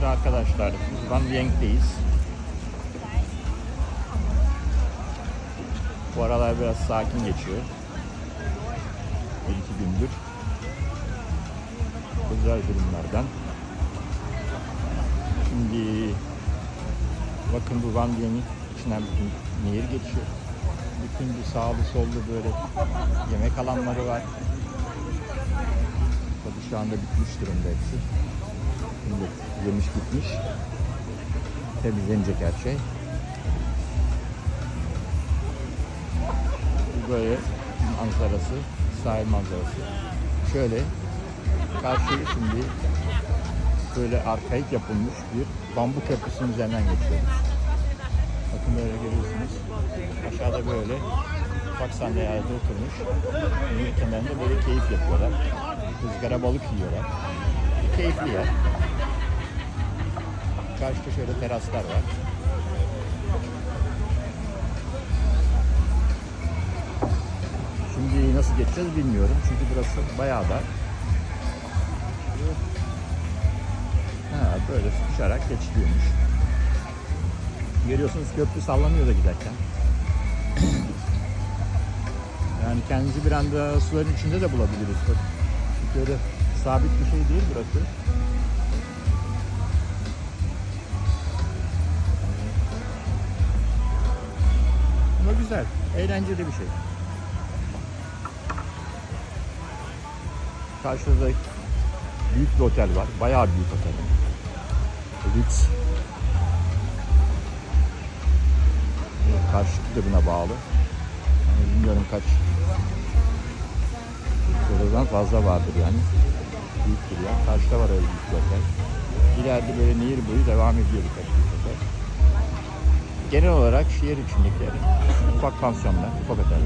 Şimdi arkadaşlar biz Van Vieng'deyiz. Bu aralar biraz sakin geçiyor. Bir iki gündür. Özel durumlardan. Şimdi bakın bu Van Vieng'in içinden bütün nehir geçiyor. Bütün bu sağlı sollu böyle yemek alanları var. Tabii şu anda bitmiş durumda hepsi. Yemiş bitmiş. Temizlenecek her şey. Bu böyle manzarası, sahil manzarası. Şöyle karşıya şimdi böyle arkaik yapılmış bir bambu köprüsünün üzerinden geçiyoruz. Bakın böyle görüyorsunuz. Aşağıda böyle ufak sandalyelerde oturmuş. Nehir kenarında böyle keyif yapıyorlar. Rızgara balık yiyorlar. Keyifli yer. Karşıda şöyle teraslar var. Şimdi nasıl geçeceğiz bilmiyorum. Çünkü burası bayağı dar. Ha, böyle sıkışarak geçiliyormuş. Görüyorsunuz köprü sallanıyor da giderken. yani kendinizi bir anda suların içinde de bulabiliriz. Bak, Çünkü öyle sabit bir şey değil burası. Ama güzel, eğlenceli bir şey. Karşıda büyük bir otel var. Bayağı büyük otel. Ritz. Karşılıklı buna bağlı. Yani bilmiyorum kaç Oradan fazla vardır yani. Büyük bir yer. Karşıda var öyle bir otel. İleride böyle nehir boyu devam ediyor birkaç. Genel olarak şehir içindekiler ufak pansiyonlar, ufak oteller.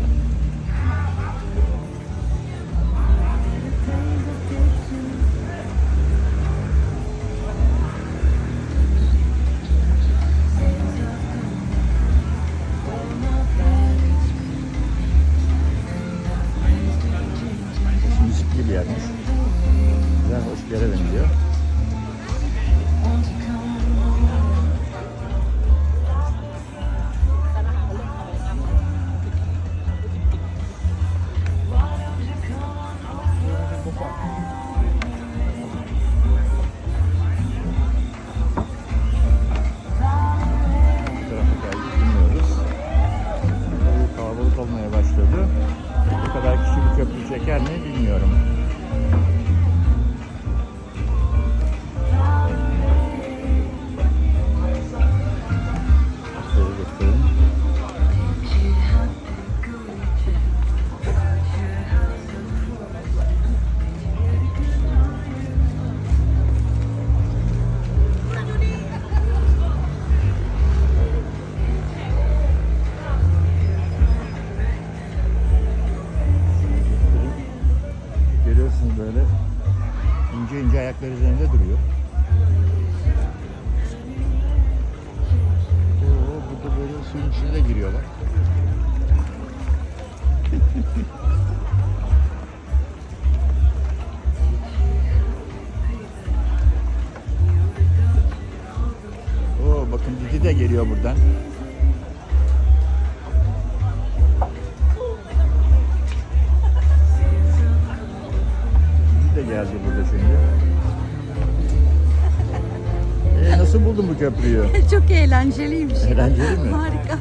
Müzikli bir yermiş. Güzel, hoş bir yere benziyor. Çeker mi bilmiyorum. Böyle ince ince ayakları üzerinde duruyor. Oo, burada böyle suyun içine de giriyorlar. Oo, bakın Didi de geliyor buradan. Nasıl buldun bu köprüyü? Çok eğlenceliymiş. Eğlenceli mi? Harika.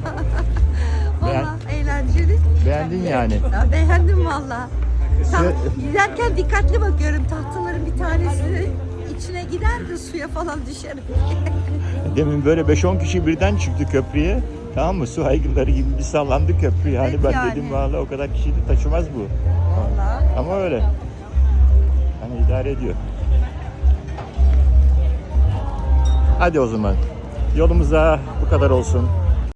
Valla eğlenceli. Beğendin yani. Ya, beğendim valla. Giderken dikkatli bakıyorum tahtaların bir tanesi içine gider de suya falan düşer. Demin böyle 5-10 kişi birden çıktı köprüye. Tamam mı? Su aygırları gibi bir sallandı köprü. Yani Evet ben yani. dedim valla o kadar kişi de taşımaz bu. Valla. Ama öyle. Hani idare ediyor. Hadi o zaman. Yolumuza bu kadar olsun.